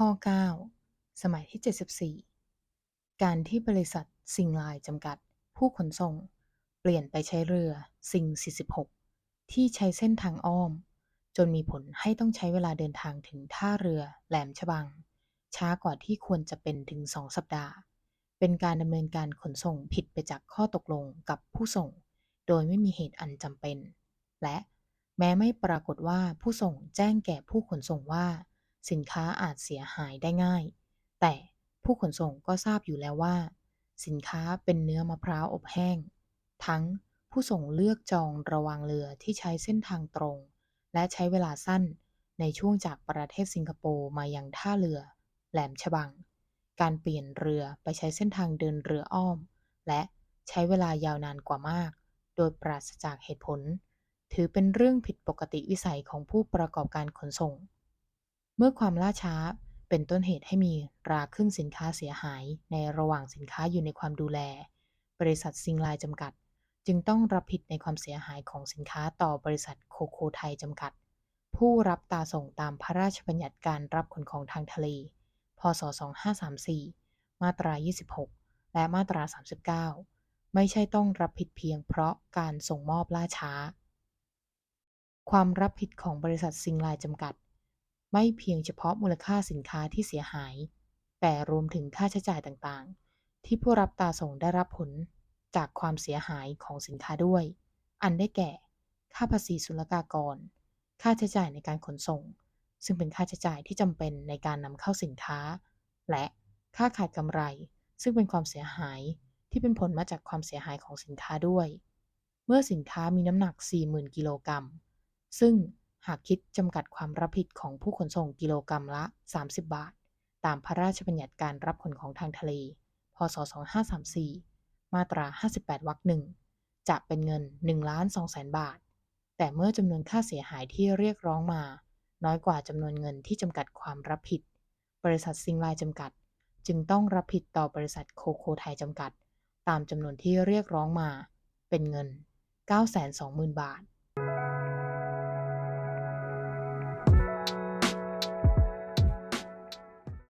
ข้อ 9 สมัยที่ 74 การที่บริษัทซิงไลน์จำกัด ผู้ขนส่ง เปลี่ยนไปใช้เรือซิง 46 ที่ใช้เส้นทางอ้อม จนมีผลให้ต้องใช้เวลาเดินทางถึงท่าเรือแหลมฉบัง ช้ากว่าที่ควรจะเป็นถึง2สัปดาห์ เป็นการดำเนินการขนส่งผิดไปจากข้อตกลงกับผู้ส่ง โดยไม่มีเหตุอันจำเป็น และแม้ไม่ปรากฏว่าผู้ส่งแจ้งแก่ผู้ขนส่งว่า สินค้าอาจเสียหายได้ง่าย แต่ผู้ขนส่งก็ทราบอยู่แล้วว่า สินค้าเป็นเนื้อมะพร้าวอบแห้ง ทั้งผู้ส่งเลือกจองระวางเรือที่ใช้เส้นทางตรง และใช้เวลาสั้นในช่วงจากประเทศสิงคโปร์มายังท่าเรือ แหลมฉบัง การเปลี่ยนเรือไปใช้เส้นทางเดินเรืออ้อม และใช้เวลายาวนานกว่ามาก โดยปราศจากเหตุผล ถือเป็นเรื่องผิดปกติวิสัยของผู้ประกอบการขนส่ง เมื่อความล่าช้าเป็นต้นเหตุให้มีราครึ่งสินค้าเสียหายในระหว่างสินค้าอยู่ในความดูแล บริษัทซิงไลน์จำกัด จึงต้องรับผิดในความเสียหายของสินค้าต่อบริษัทโคโคไทยจำกัด ผู้รับตาส่งตามพระราชบัญญัติการรับขนของทางทะเล พศ 2534 มาตรา 26 และมาตรา 39 ไม่ใช่ต้องรับผิดเพียงเพราะการส่งมอบล่าช้า ความรับผิดของบริษัทซิงไลน์จำกัด ไม่เพียงเฉพาะมูลค่าสินค้าที่เสียหาย แต่รวมถึงค่าใช้จ่ายต่างๆ ที่ผู้รับตาส่งได้รับผลจากความเสียหายของสินค้าด้วย อันได้แก่ ค่าภาษีศุลกากร ค่าใช้จ่ายในการขนส่ง ซึ่งเป็นค่าใช้จ่ายที่จำเป็นในการนำเข้าสินค้า และค่าขาดกำไร ซึ่งเป็นความเสียหายที่เป็นผลมาจากความเสียหายของสินค้าด้วย เมื่อสินค้ามีน้ำหนัก 40,000 กิโลกรัม ซึ่งหากคิดจำกัดความรับผิดของผู้ขนส่งกิโลกรัมละ 30 บาท ตามพระราชบัญญัติการรับขนของทางทะเล พศ 2534 มาตรา 58 วรรคหนึ่ง จะเป็นเงิน1ล้าน2แสนบาท แต่เมื่อจำนวนค่าเสียหายที่เรียกร้องมา น้อยกว่าจำนวนเงินที่จำกัดความรับผิด บริษัทซิงไลน์จำกัด จึงต้องรับผิดต่อบริษัทโคโคไทยจำกัด ตามจำนวนที่เรียกร้องมา เป็นเงิน 920,000 บาท